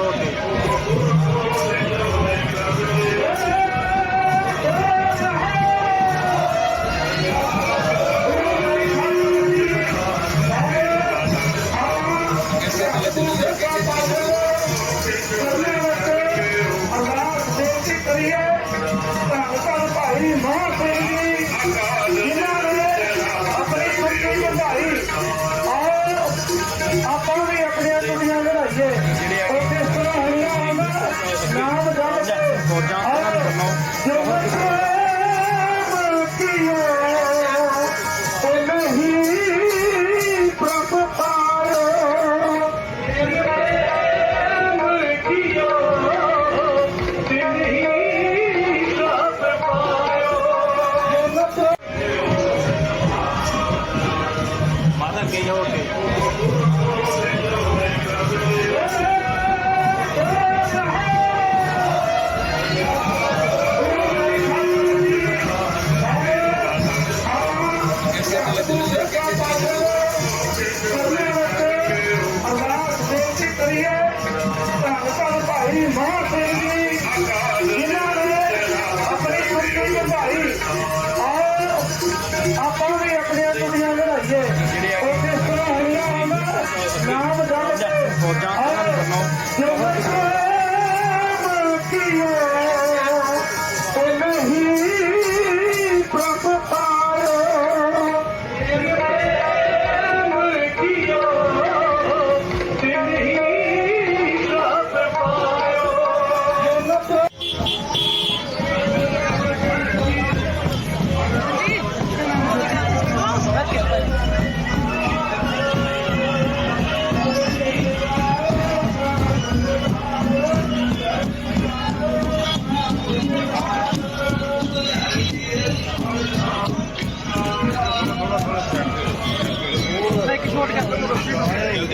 ok. No much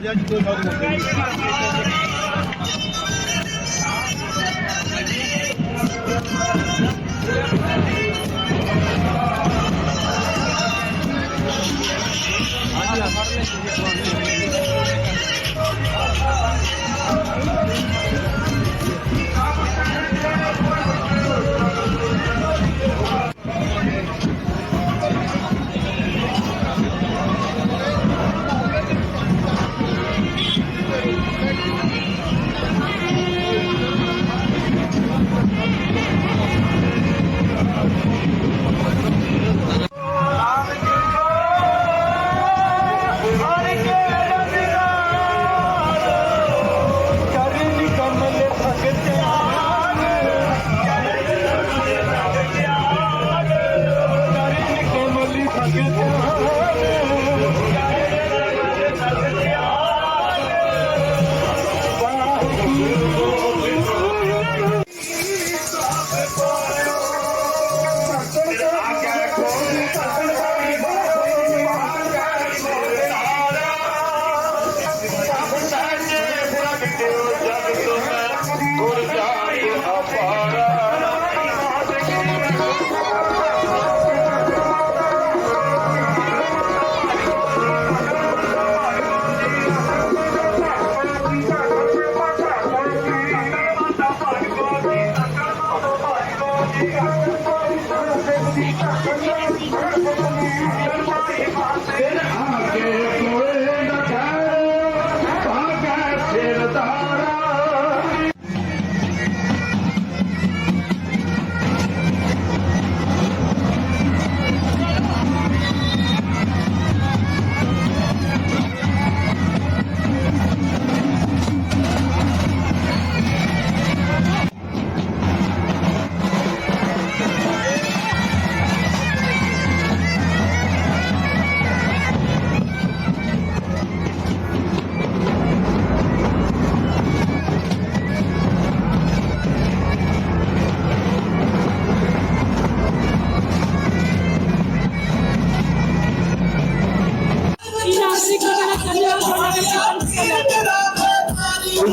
ਲਿਆ ਜੀ ਕੋਈ ਸ਼ਬਦ ਬੋਲੋ ਜੀ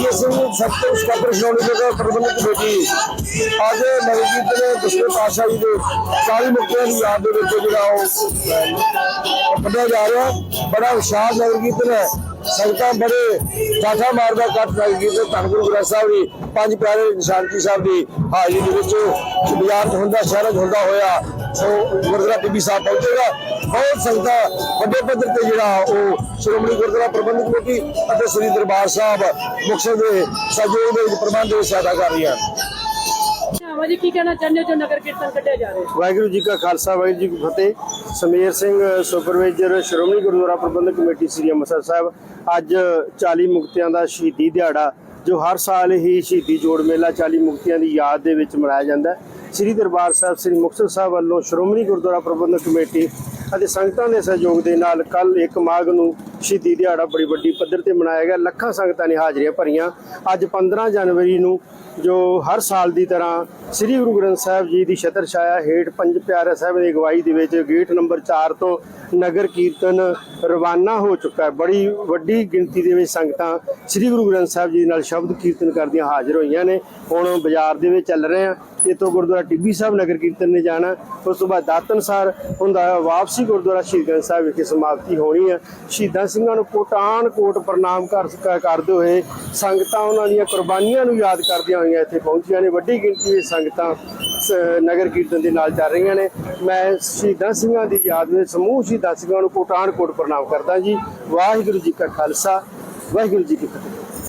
ਰਿਹਾ ਹੈ ਵਿਜੇ ਸਿੰਘ ਸੈਕਟਰ ਸਕਾਪਰ ਸ਼੍ਰੋਮਣੀ ਅੱਜ ਨਗਰ ਕੀਰਤਨ ਦਸਵੇਂ ਪਾਤਸ਼ਾਹ ਜੀ ਦੇ 40 ਮੁਕਤਿਆਂ ਦੀ ਯਾਦ ਦੇ ਵਿੱਚ ਜਿਹੜਾ ਉਹ ਕੱਢਿਆ ਜਾ ਰਿਹਾ। ਬੜਾ ਵਿਸ਼ਾਲ ਨਗਰ ਕੀਰਤਨ ਹੈ ਸੰਗਤਾਂ ਬੜੇ ਠਾਠਾ ਮਾਰਦਾ ਕੱਟ ਨਗਰ ਕੀਰਤਨ ਧੰਨ ਗੁਰੂ ਗ੍ਰੰਥ ਸਾਹਿਬ ਦੀ, ਪੰਜ ਪਿਆਰੇ ਨਿਸ਼ਾਨਕੀ ਸਾਹਿਬ ਦੀ ਹਾਜ਼ਰੀ ਦੇ ਵਿੱਚ ਬਾਜ਼ਾਰ 'ਚ ਹੁੰਦਾ, ਸ਼ਹਿਰਾਂ 'ਚ ਹੁੰਦਾ ਹੋਇਆ ਸੋ ਗੁਰਦੁਆਰਾ ਟਿੱਬੀ ਸਾਹਿਬ ਪਹੁੰਚੇਗਾ। ਬਹੁਤ ਸੰਗਤਾਂ ਵੱਡੇ ਪੱਧਰ ਤੇ ਜਿਹੜਾ ਉਹ ਸ਼੍ਰੋਮਣੀ ਗੁਰਦੁਆਰਾ ਪ੍ਰਬੰਧਕ ਕਮੇਟੀ ਅਤੇ ਸ੍ਰੀ ਦਰਬਾਰ ਸਾਹਿਬ ਮੁਕਤਸਰ ਦੇ ਸਹਿਯੋਗ ਦੇ ਵਿੱਚ ਪ੍ਰਬੰਧ ਵਿੱਚ ਸਹਾਇਤਾ ਕਰ ਰਹੀਆਂ ਜੀ ਕੀ ਕਹਿਣਾ ਚਾਹੁੰਦੇ ਹੋ? ਜੋ ਨਗਰ ਕੀਰਤਨ ਕੱਢਿਆ ਜਾ ਰਿਹਾ ਹੈ। ਵਾਹਿਗੁਰੂ ਜੀ ਕਾ ਖਾਲਸਾ ਵਾਹਿਗੁਰੂ ਜੀ ਕੀ ਫਤਿਹ। Sameer Singh supervisor Shiromani Gurdwara Prabandhak committee Sri Amritsar Sahib. ਅੱਜ 40 ਮੁਕਤਿਆਂ ਦਾ ਸ਼ਹੀਦੀ ਦਿਹਾੜਾ ਜੋ ਹਰ ਸਾਲ ਹੀ ਸ਼ਹੀਦੀ ਜੋੜ ਮੇਲਾ 40 ਮੁਕਤਿਆਂ ਦੀ ਯਾਦ ਦੇ ਵਿੱਚ ਮਨਾਇਆ ਜਾਂਦਾ ਹੈ। ਸ੍ਰੀ ਦਰਬਾਰ ਸਾਹਿਬ, ਸ੍ਰੀ ਮੁਕਤਸਰ ਸਾਹਿਬ ਵੱਲੋਂ ਸ਼੍ਰੋਮਣੀ ਗੁਰਦੁਆਰਾ ਪ੍ਰਬੰਧਕ ਕਮੇਟੀ ਅਤੇ ਸੰਗਤਾਂ ਦੇ ਸਹਿਯੋਗ ਦੇ ਨਾਲ ਕੱਲ 1 ਮਾਘ ਨੂੰ ਸ਼ਹੀਦੀ ਦਿਹਾੜਾ ਬੜੀ ਵੱਡੀ ਪੱਧਰ ਤੇ ਮਨਾਇਆ ਗਿਆ। ਲੱਖਾਂ ਸੰਗਤਾਂ ਨੇ ਹਾਜ਼ਰੀਆਂ ਭਰੀਆਂ। ਅੱਜ 15 ਜਨਵਰੀ ਨੂੰ ਜੋ ਹਰ ਸਾਲ ਦੀ ਤਰ੍ਹਾਂ ਸ੍ਰੀ ਗੁਰੂ ਗ੍ਰੰਥ ਸਾਹਿਬ ਜੀ ਦੀ ਛਤਰ ਛਾਇਆ ਹੇਠ ਪੰਜ ਪਿਆਰੇ ਸਾਹਿਬ ਦੀ ਅਗਵਾਈ ਦੇ ਵਿੱਚ ਗੇਟ ਨੰਬਰ 4 ਤੋਂ ਨਗਰ ਕੀਰਤਨ ਰਵਾਨਾ ਹੋ ਚੁੱਕਾ ਹੈ। ਬੜੀ ਵੱਡੀ ਗਿਣਤੀ ਦੇ ਵਿੱਚ ਸੰਗਤਾਂ ਸ੍ਰੀ ਗੁਰੂ ਗ੍ਰੰਥ ਸਾਹਿਬ ਜੀ ਨਾਲ ਸ਼ਬਦ ਕੀਰਤਨ ਕਰਦੀਆਂ ਹਾਜ਼ਰ ਹੋਈਆਂ ਨੇ। ਹੁਣ ਬਾਜ਼ਾਰ ਦੇ ਵਿੱਚ ਚੱਲ ਰਹੇ ਆ ਇਤੋਂ ਗੁਰਦੁਆਰਾ ਟਿੱਬੀ ਸਾਹਿਬ ਨਗਰ ਕੀਰਤਨ ਨੇ ਜਾਣਾ। ਉਸ ਤੋਂ ਬਾਅਦ ਦਾਤਨਸਾਰ ਹੁੰਦਾ ਵਾਪਸੀ ਗੁਰਦੁਆਰਾ ਸ਼ਹੀਦ ਗ੍ਰੰਥ ਸਾਹਿਬ ਵਿਖੇ ਸਮਾਪਤੀ ਹੋਣੀ ਹੈ। ਸ਼ਹੀਦਾਂ ਸਿੰਘਾਂ ਨੂੰ ਕੋਟਾਨ ਕੋਟ ਪ੍ਰਣਾਮ ਕਰ ਕਰਦੇ ਹੋਏ ਸੰਗਤਾਂ ਉਹਨਾਂ ਦੀਆਂ ਕੁਰਬਾਨੀਆਂ ਨੂੰ ਯਾਦ ਕਰਦੀਆਂ ਹੋਈਆਂ ਇੱਥੇ ਪਹੁੰਚੀਆਂ ਨੇ। ਵੱਡੀ ਗਿਣਤੀ ਵਿੱਚ ਸੰਗਤਾਂ ਸ- ਨਗਰ ਕੀਰਤਨ ਦੇ ਨਾਲ ਚੱਲ ਰਹੀਆਂ ਨੇ। ਮੈਂ ਸ਼ਹੀਦਾਂ ਸਿੰਘਾਂ ਦੀ ਯਾਦ ਵਿੱਚ ਸਮੂਹ ਸ਼ਹੀਦਾਂ ਸਿੰਘਾਂ ਨੂੰ ਕੋਟਾਨ ਕੋਟ ਪ੍ਰਣਾਮ ਕਰਦਾ ਜੀ। ਵਾਹਿਗੁਰੂ ਜੀ ਕਾ ਖਾਲਸਾ, ਵਾਹਿਗੁਰੂ ਜੀ ਕੀ ਫਤਿਹ।